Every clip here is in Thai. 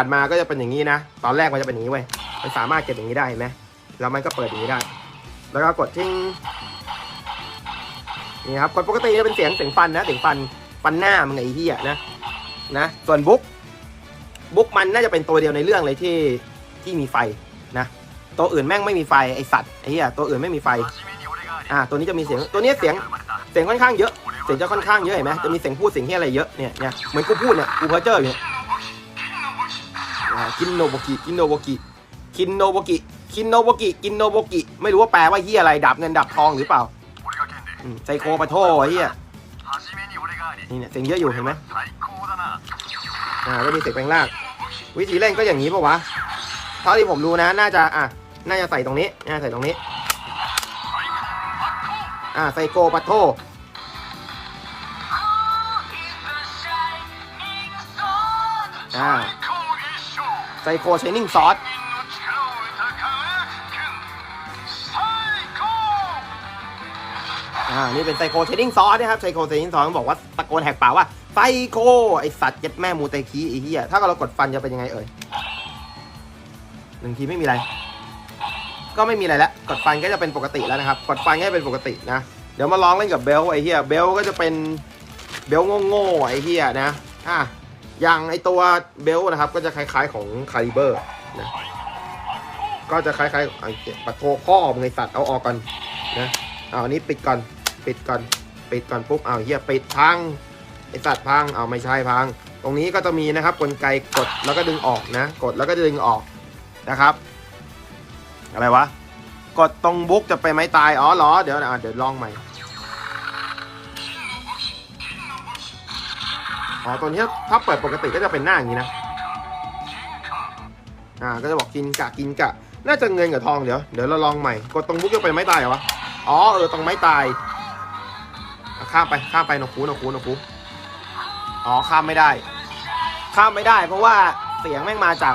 านมาก็จะเป็นอย่างนี้นะ ตอนแรกมันจะเป็นอย่างนี้เว้ย มันสามารถเก็บอย่างนี้ได้เห็นไหมแล้วมันก็เปิดอย่างนี้ได้ แล้วก็กดทิ้งนี่ครับกดปกติจะเป็นเสียงเสียงฟันนะ เสียงฟัน ฟันหน้ามึงไอ้เหี้ยนะ นะ ส่วนบุ๊ก บุ๊กมันน่าจะเป็นตัวเดียวในเรื่องเลยที่ที่มีไฟนะ ตัวอื่นแม่งไม่มีไฟไอสัตว์ไอ้เหี้ยตัวอื่นไม่มีไฟ อ่า ตัวนี้จะมีเสียง ตัวนี้เสียง เสียงค่อนข้างเยอะ เสียงจะค่อนข้างเยอะเห็นไหมจะมีเสียงพูดเสียงที่อะไรเยอะ เนี่ยเนี่ยเหมือนกูพูดเนี่ย กูเพอเจอร์อยู่เนี่ย อ่ากินโนโบกิกินโนโบกิคินโนโบกิคินโนโบกิกินโนโบกิไม่รู้ว่าแปลว่าเฮียอะไรดับเงินดับทองหรือเปล่าอืมไซโคปะโทไอ้เฮียนี่เนี่ยเสียงเยอะอยู่เห็นไหมอ่าก็มีเสียงแปลงล่างวิธีเล่นก็อย่างนี้ปะวะเท่าที่ผมรู้นะน่าจะอะน่าจะใส่ตรงนี้น่าจะใส่ตรงนี้ อ่าไซโคปะโทอ่า ไซโคเชนนิ่งซอสอ่า นี่เป็นไซโคเชนนิ่งซอสนะครับ ไซโคเชนนิ่งซอสบอกว่าตะโกนแหกปากว่าไซโค ไอสัตว์เย็ดแม่มูเตคีไอเหี้ย ถ้าเรากดฟันจะเป็นยังไงเอ่ยหนึ่งทีไม่มีอะไร ก็ไม่มีอะไรแล้วกดฟันก็จะเป็นปกติแล้วนะครับ กดฟันก็จะเป็นปกตินะ เดี๋ยวมาลองเล่นกับเบลไอเหี้ย เบลก็จะเป็นเบลโง่ๆไอเหี้ยนะ อะ อย่างไอตัวเบลนะครับ ก็จะคล้ายๆของคาลิเบอร์นะก็จะคล้ายๆไอเหี้ยปัดโทพ่อมึงไอสัตว์เอาออกก่อนนะเอาอันนี้ปิดก่อนปิดก่อนปิดก่อนปุ๊บเอาเฮียปิดพังไอสัตว์พังเอาไม่ใช่พัง ตรงนี้ก็จะมีนะครับกลไกกดแล้วก็ดึงออกนะ กดแล้วก็ดึงออกนะครับ อะไรวะกดตรงบุ๊กจะไปไม้ตายอ๋อเหรอเดี๋ยวนะเดี๋ยวลองใหม่ อ๋อตัวนี้ถ้าเปิดปกติก็จะเป็นหน้าอย่างนี้นะ อ่า ก็จะบอกกินกะกินกะ น่าจะเงินกับทองเดี๋ยว เดี๋ยวเราลองใหม่ กดตรงบุ๊กจะเป็นไม้ตายเหรอวะ อ๋อเออตรงไม้ตายข้ามไปข้ามไปนกคูนกคูนกคูอ๋อข้ามไม่ได้ ข้ามไม่ได้ เพราะว่าเสียงแม่งมาจาก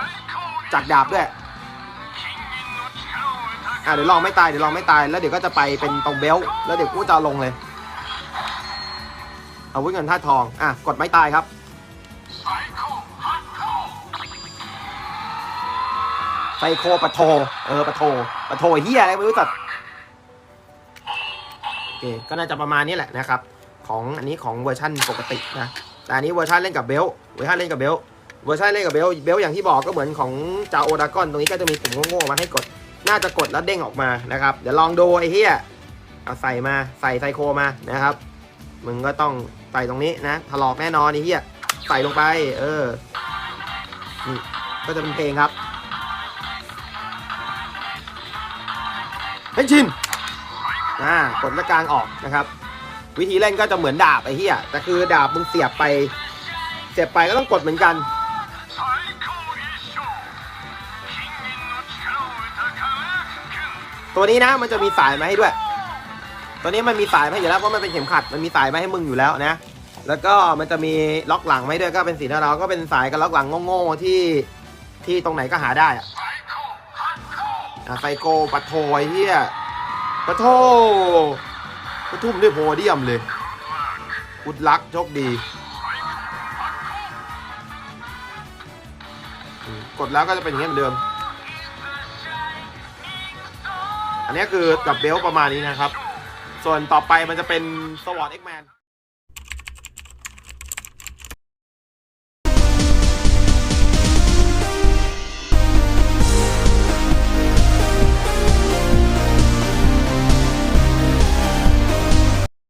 จากดาบด้วยอะเดี๋ยวลองไม่ตายเดี๋ยวลองไม่ตายแล้วเดี๋ยวก็จะไปเป็นตรงเบลต์แล้วเดี๋ยวกูจะลงเลย อาวุธเงินท่าทอง อะ กดไม่ตายครับ ไซโคปะโท เออปะโทปะโทเฮียอะไรไม่รู้สัตว์โอเค ก็น่าจะประมาณนี้แหละนะครับ ของอันนี้ของเวอร์ชันปกตินะ แต่อันนี้เวอร์ชันเล่นกับเบล เวอร์ชันเล่นกับเบล เวอร์ชันเล่นกับเบล เบลอย่างที่บอกก็เหมือนของจาโอดากอนตรงนี้ก็จะมีปุ่มโง่ๆมาให้กด น่าจะกดแล้วเด้งออกมานะครับ เดี๋ยวลองดูไอ้เฮียเอาใส่มา ใส่ไซโคมานะครับ มึงก็ต้องใส่ตรงนี้นะถลอกแน่นอนไอ้เฮียใส่ลงไป เออนี่ก็จะเป็นเพลงครับเฮนชินอ่ากดละกลางออกนะครับ วิธีเล่นก็จะเหมือนดาบไอ้เหี้ยแต่คือดาบมึงเสียบไป เสียบไปก็ต้องกดเหมือนกันตัวนี้นะมันจะมีสายมาให้ด้วย ตัวนี้มันมีสายมาให้อยู่แล้วเพราะมันเป็นเข็มขัดมันมีสายมาให้มึงอยู่แล้วนะ แล้วก็มันจะมีล็อกหลังมาให้ด้วยก็เป็นสีเทาก็เป็นสายกับล็อกหลังโง่ๆที่ที่ตรงไหนก็หาได้อะไซโกปัทโทไอ้เหี้ยปัทโทกระทุ่มด้วยโพเดียมเลยกุดลักโชคดี กดแล้วก็จะเป็นอย่างนี้เหมือนเดิม อันนี้คือกับเบลประมาณนี้นะครับ ส่วนต่อไปมันจะเป็นสวอตเอ็กแมน